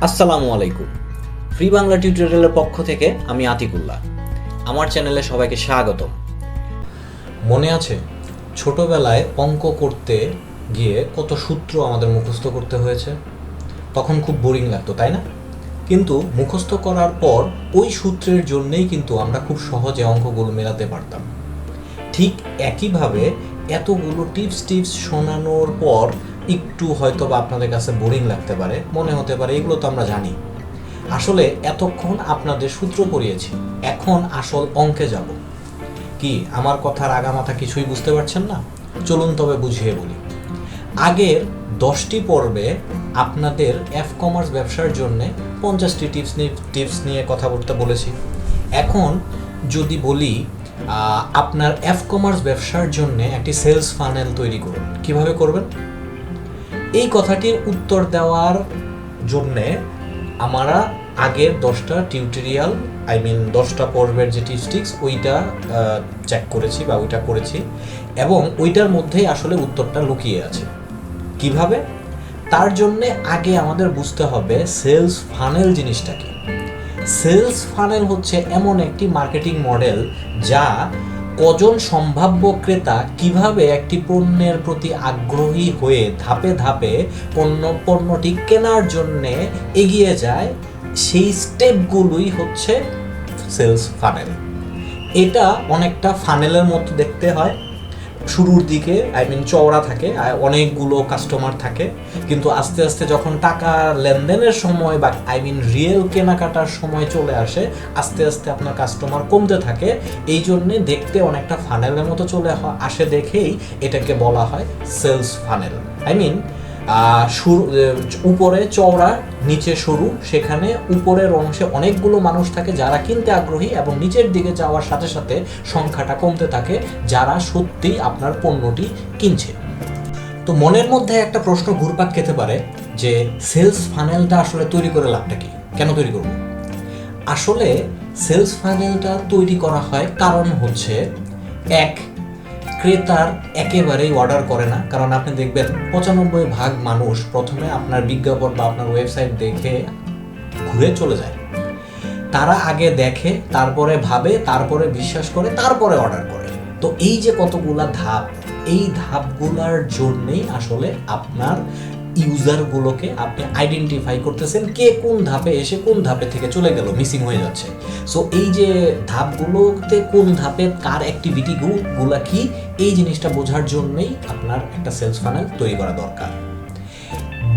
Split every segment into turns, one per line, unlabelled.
আসসালামু আলাইকুম। ফ্রি বাংলা টিউটোরিয়ালের পক্ষ থেকে আমি আতিকুল্লাহ। আমার চ্যানেলে সবাইকে স্বাগতম। মনে আছে, ছোটবেলায় অঙ্ক করতে গিয়ে কত সূত্র আমাদের মুখস্থ করতে হয়েছে? তখন খুব বোরিং লাগতো, তাই না? কিন্তু মুখস্থ করার পর ওই সূত্রের জন্যেই কিন্তু আমরা খুব সহজে অঙ্কগুলো মেলাতে পারতাম। ঠিক একইভাবে এতগুলো টিপস টিপস শোনানোর পর একটু হয়তো বা আপনাদের কাছে বোরিং লাগতে পারে, মনে হতে পারে এগুলো তো আমরা জানি। আসলে এতক্ষণ আপনাদের সূত্র পড়িয়েছি, এখন আসল অঙ্কে যাব। কি, আমার কথার আগামাথা কিছুই বুঝতে পারছেন না? চলুন তবে বুঝিয়ে বলি। আগের দশটি পর্বে আপনাদের এফ কমার্স ব্যবসার জন্য পঞ্চাশটি টিপস নিয়ে টিপস নিয়ে কথা বলতে বলেছি। এখন যদি বলি আপনার এফ কমার্স ব্যবসার জন্য একটি সেলস ফানেল তৈরি করুন। কীভাবে করবেন? এই কথাটির উত্তর দেওয়ার জন্যে আমরা আগের দশটা টিউটোরিয়াল, আই মিন দশটা পর্বের যে টিপস ওইটা চেক করেছি বা ওইটা করেছি এবং ওইটার মধ্যেই আসলে উত্তরটা লুকিয়ে আছে। কীভাবে? তার জন্যে আগে আমাদের বুঝতে হবে সেলস ফানেল জিনিসটা কি। সেলস ফানেল হচ্ছে এমন একটি মার্কেটিং মডেল যা কজন সম্ভাব্য ক্রেতা কীভাবে একটি পণ্যের প্রতি আগ্রহী হয়ে ধাপে ধাপে পণ্য, পণ্যটি কেনার জন্যে এগিয়ে যায়, সেই স্টেপগুলোই হচ্ছে সেলস ফানেল। এটা অনেকটা ফানেলের মতো দেখতে হয়। শুরুর দিকে আই মিন চওড়া থাকে অনেকগুলো কাস্টমার থাকে। কিন্তু আস্তে আস্তে যখন টাকা লেনদেনের সময় বা আই মিন রিয়েল কেনাকাটার সময় চলে আসে, আস্তে আস্তে আপনার কাস্টমার কমতে থাকে। এই জন্যে দেখতে অনেকটা ফানেলের মতো চলে আসে দেখেই এটাকে বলা হয় sales funnel I mean ah, উপরে চওড়া নিচে সরু সেখানে উপরের অংশে অনেকগুলো মানুষ থাকে যারা কিনতে আগ্রহী এবং নিচের দিকে যাওয়ার সাথে সাথে সংখ্যাটা কমতে থাকে যারা সত্যিই আপনার পণ্যটি কিনছে। তো মনের মধ্যে একটা প্রশ্ন ঘুরপাক খেতে পারে যে সেলস ফানেলটা আসলে তৈরি করে লাভটা কি? কেন তৈরি করব? আসলে সেলস ফানেলটা তৈরি করা হয় কারণ হচ্ছে এক ক্রেতার একেবারেই অর্ডার করে না। কারণ আপনি দেখবেন পঁচানব্বই ভাগ মানুষ প্রথমে আপনার বিজ্ঞাপন বা আপনার ওয়েবসাইট দেখে ঘুরে চলে যায়। তারা আগে দেখে, তারপরে ভাবে, তারপরে বিশ্বাস করে, তারপরে অর্ডার করে। তো এই যে কতগুলা ধাপ, এই ধাপগুলার জন্যেই আসলে আপনার ইউজারগুলোকে আপনি আইডেন্টিফাই করতেছেন কে কোন ধাপে এসে কোন ধাপে থেকে চলে গেল মিসিং হয়ে যাচ্ছে। সো এই যে ধাপগুলোতে কোন ধাপে কার অ্যাক্টিভিটি গুলা কি, এই জিনিসটা বোঝার জন্যই আপনার একটা সেলস ফানেল তৈরি করা দরকার।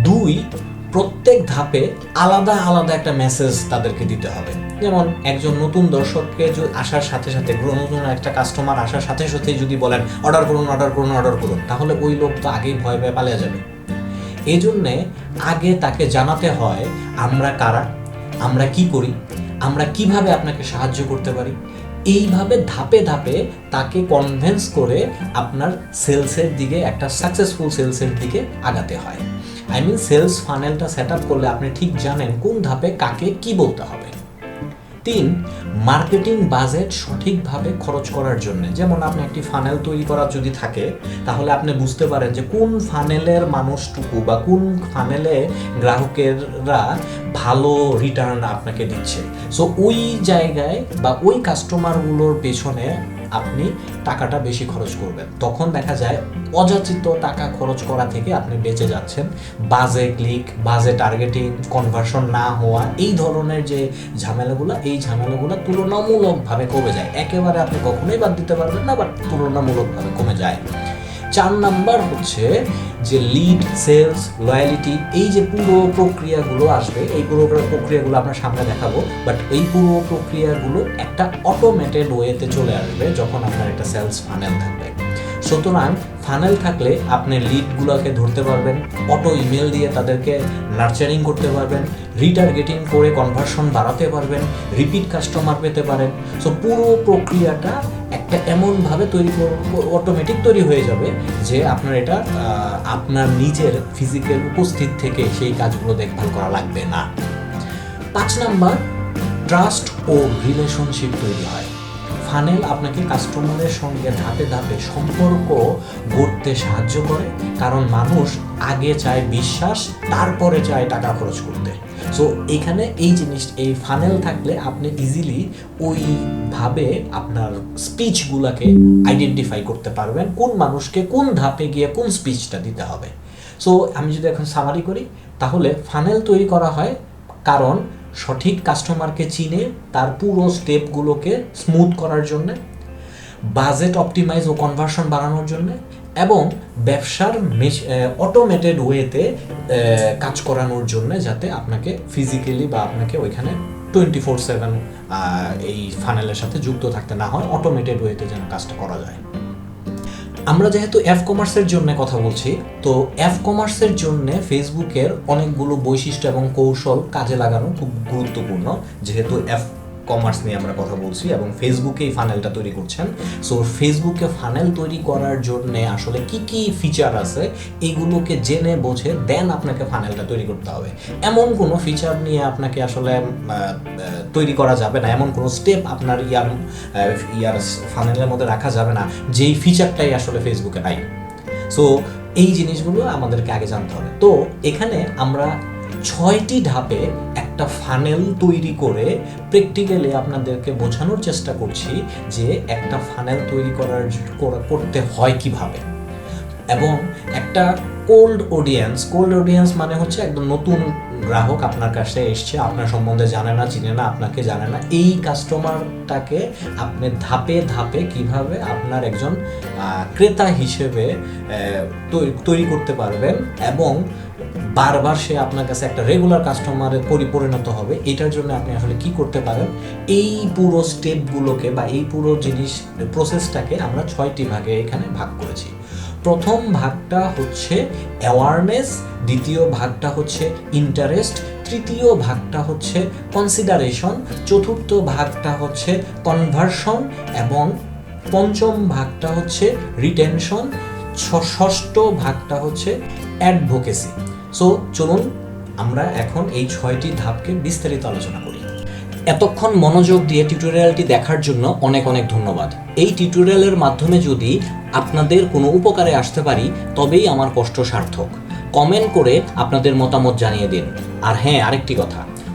দুই, প্রত্যেক ধাপে আলাদা আলাদা একটা মেসেজ তাদেরকে দিতে হবে। যেমন একজন নতুন দর্শককে আসার সাথে সাথে, নতুন একটা কাস্টমার আসার সাথে সাথে যদি বলেন অর্ডার করুন অর্ডার করুন অর্ডার করুন, তাহলে ওই লোক তো আগেই ভয় পেয়ে পালিয়ে যাবে। এই জন্যে আগে তাকে জানাতে হয়, আমরা কারা, আমরা কি করি, আমরা কীভাবে আপনাকে সাহায্য করতে পারি? এইভাবে ধাপে ধাপে তাকে কনভেন্স করে আপনার সেলসের দিকে, একটা সাকসেসফুল সেলসের দিকে আগাতে হয়। আই মিন সেলস ফানেলটা সেট আপ করলে আপনি ঠিক জানেন কোন ধাপে কাকে কি বলতে হবে। তিন মার্কেটিং বাজেট সঠিকভাবে খরচ করার জন্য। যেমন আপনি একটি ফানেল তৈরি করার যদি থাকে, তাহলে আপনি বুঝতে পারেন যে কোন ফানেলের মানুষটুকু বা কোন ফানেলে গ্রাহকেরা ভালো রিটার্ন আপনাকে দিচ্ছে। সো ওই জায়গায় বা ওই কাস্টমারগুলোর পেছনে আপনি টাকাটা বেশি খরচ করবেন। তখন দেখা যায় অযাচিত টাকা খরচ করা থেকে আপনি বেঁচে যাচ্ছেন। বাজে ক্লিক বাজে টার্গেটিং কনভার্সন না হওয়া, এই ধরনের যে ঝামেলাগুলো, এই ঝামেলাগুলো তুলনামূলকভাবে কমে যায়। একেবারে আপনি কখনোই বাদ দিতে পারবেন না বাট তুলনামূলকভাবে কমে যায়। চার নাম্বার হচ্ছে যে লিড সেলস লয়ালিটি এই যে পুরো প্রক্রিয়াগুলো আসবে, এই পুরো প্রক্রিয়াগুলো আপনার সামনে দেখাবো বাট এই পুরো প্রক্রিয়াগুলো একটা অটোমেটেড ওয়েতে চলে আসবে যখন আপনার একটা সেলস ফানেল থাকবে। সুতরাং ফানেল থাকলে আপনি লিডগুলোকে ধরতে পারবেন অটো ইমেল দিয়ে তাদেরকে নার্চারিং করতে পারবেন রিটার্গেটিং করে কনভার্সন বাড়াতে পারবেন রিপিট কাস্টমার পেতে পারেন। সো পুরো প্রক্রিয়াটা একটা এমনভাবে তৈরি অটোমেটিক তৈরি হয়ে যাবে যে আপনার এটা আপনার নিজের ফিজিক্যাল উপস্থিত থেকে সেই কাজগুলো দেখভাল করা লাগবে না। পাঁচ নাম্বার ট্রাস্ট ও রিলেশনশিপ তৈরি হয়। ফানেল আপনাকে কাস্টমারের সঙ্গে ধাপে ধাপে সম্পর্ক গড়তে সাহায্য করে। কারণ মানুষ আগে চায় বিশ্বাস, তারপরে চায় টাকা খরচ করতে। সো এখানে এই জিনিস এই ফানেল থাকলে আপনি ইজিলি ওইভাবে আপনার স্পিচগুলোকে আইডেন্টিফাই করতে পারবেন, কোন মানুষকে কোন ধাপে গিয়ে কোন স্পিচটা দিতে হবে। সো আমি যদি এখন সামারি করি, তাহলে ফানেল তৈরি করা হয় কারণ সঠিক কাস্টমারকে চিনে তার পুরো স্টেপগুলোকে স্মুথ করার জন্যে বাজেট অপটিমাইজ ও কনভার্সন বাড়ানোর জন্য এবং ব্যবসার অটোমেটেড ওয়েতে কাজ করানোর জন্য যাতে আপনাকে ফিজিক্যালি বা আপনাকে ওইখানে টোয়েন্টি ফোর সেভেন এই ফানেলের সাথে যুক্ত থাকতে না হয় অটোমেটেড ওয়েতে যেন কাজটা করা যায়। আমরা যেহেতু অ্যাপ কমার্সের জন্য কথা বলছি, তো অ্যাপ কমার্সের জন্য ফেসবুকের অনেকগুলো বৈশিষ্ট্য এবং কৌশল কাজে লাগানো খুব গুরুত্বপূর্ণ, যেহেতু এফ কমার্স নিয়ে আমরা কথা বলছি এবং ফেসবুকে এই ফানেলটা তৈরি করছেন। সো ফেসবুকে ফানেল তৈরি করার জন্য আসলে কি কি ফিচার আছে এইগুলোকে জেনে বোঝে দেন আপনাকে ফানেলটা তৈরি করতে হবে। এমন কোনো ফিচার নিয়ে আপনাকে আসলে তৈরি করা যাবে না। এমন কোনো স্টেপ আপনার ইয়ার ইয়ার ফানেলের মধ্যে রাখা যাবে না, যেই ফিচারটাই আসলে ফেসবুকে নাই। সো এই জিনিসগুলো আমাদেরকে আগে জানতে হবে। তো, এখানে আমরা ছয়টি ধাপে একটা ফানেল তৈরি করে প্র্যাকটিক্যালি আপনাদেরকে বোঝানোর চেষ্টা করছি যে একটা ফানেল তৈরি করার করতে হয় কীভাবে। এবং একটা কোল্ড অডিয়েন্স কোল্ড অডিয়েন্স মানে হচ্ছে একদম নতুন গ্রাহক আপনার কাছে এসছে, আপনার সম্বন্ধে জানে না, চিনে না, আপনাকে জানে না, এই কাস্টমারটাকে আপনি ধাপে ধাপে কীভাবে আপনার একজন ক্রেতা হিসেবে তৈরি করতে পারবেন এবং বারবার সে আপনার কাছে একটা রেগুলার কাস্টমারে পরিপরিণত হবে। এটার জন্য আপনি আসলে কি করতে পারেন? এই পুরো স্টেপগুলোকে বা এই পুরো জিনিস প্রসেসটাকে আমরা ছয়টি ভাগে এখানে ভাগ করেছি। প্রথম ভাগটা হচ্ছে অ্যাওয়ারনেস দ্বিতীয় ভাগটা হচ্ছে ইন্টারেস্ট তৃতীয় ভাগটা হচ্ছে কনসিডারেশন চতুর্থ ভাগটা হচ্ছে কনভার্সন এবং পঞ্চম ভাগটা হচ্ছে রিটেনশন ষষ্ঠ ভাগটা হচ্ছে অ্যাডভোকেসি সো চলুন আমরা এখন এই ছয়টি ধাপকে বিস্তারিত আলোচনা করি। এতক্ষণ মনোযোগ দিয়ে টিউটোরিয়ালটি দেখার জন্য অনেক অনেক ধন্যবাদ। এই টিউটোরিয়ালের মাধ্যমে যদি আপনাদের কোনো উপকারে আসতে পারি, তবেই আমার কষ্ট সার্থক। কমেন্ট করে আপনাদের মতামত জানিয়ে দিন। আর হ্যাঁ আরেকটি কথা।